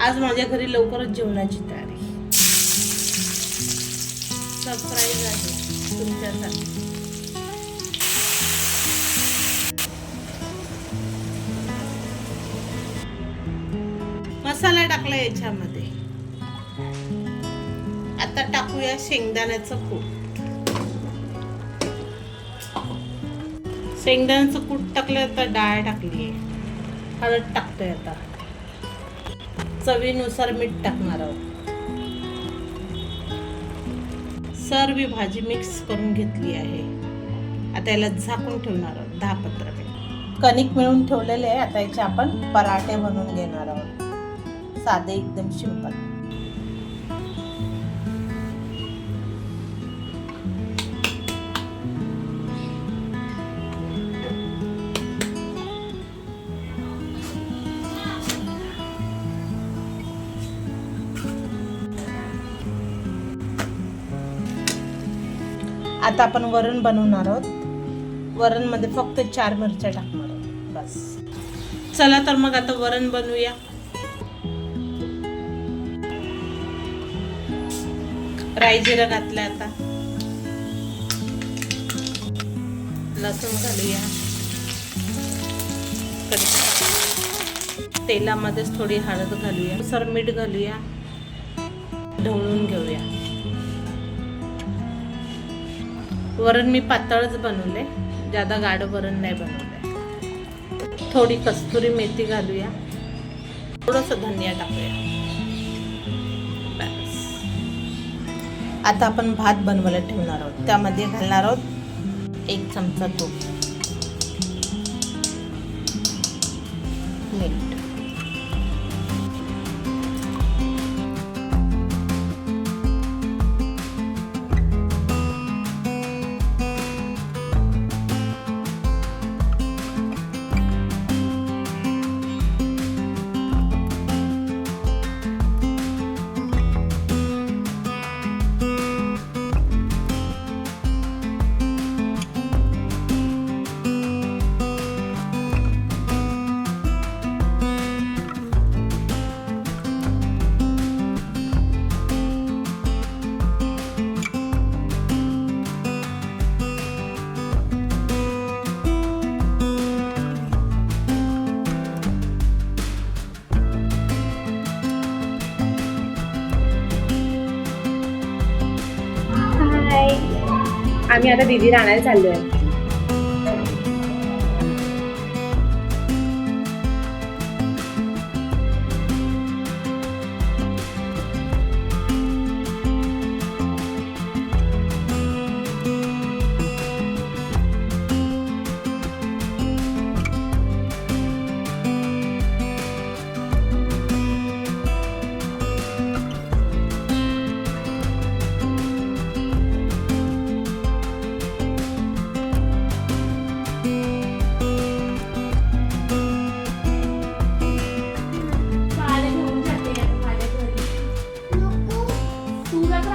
आज माझ्या घरी लवकरच जेवणाची तयारी सरप्राईज आहे तुमच्यासाठी. मसाला टाकला याच्यामध्ये. आता टाकूया शेंगदाण्याचं कूट. शेंगदाण्याचं कूट टाकलं तर डाळ टाकली हळद टाकतोय आता. चवीनुसार मीठ टाकणार आहोत. सर्व भाजी मिक्स करून घेतली आहे. आता याला झाकून ठेवणार आहोत दहा पंधरा मिनिट. कणिक मिळून ठेवलेले आहे आता याचे आपण पराठे बनवून घेणार आहोत. साधे एकदम शिंपल आता आपण वरण बनवणार आहोत. वरणमध्ये फक्त चार मिरच्या टाकणार आहोत. बस. चला तर मग आता वरण बनवूया. राई जिरं घातलं आता. लसूण घालूया. तेलामध्येच थोडी हळद घालूया. सर मीठ घालूया. ढवळून घेऊया. वरण मी पातळच बनवले जादा गाढ वरण नाही बनवलंय. थोडी कस्तुरी मेथी घालूया. थोडंसं धनिया टाकूया. बस. आता आपण भात बनवायला ठेवणार आहोत. त्यामध्ये घालणार आहोत एक चमचा तूप. मीठ. आम्ही आता दिदी राहण्याला चाललो आहे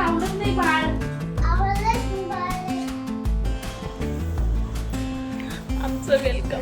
आवडत नाही बाळ. आमचं वेलकम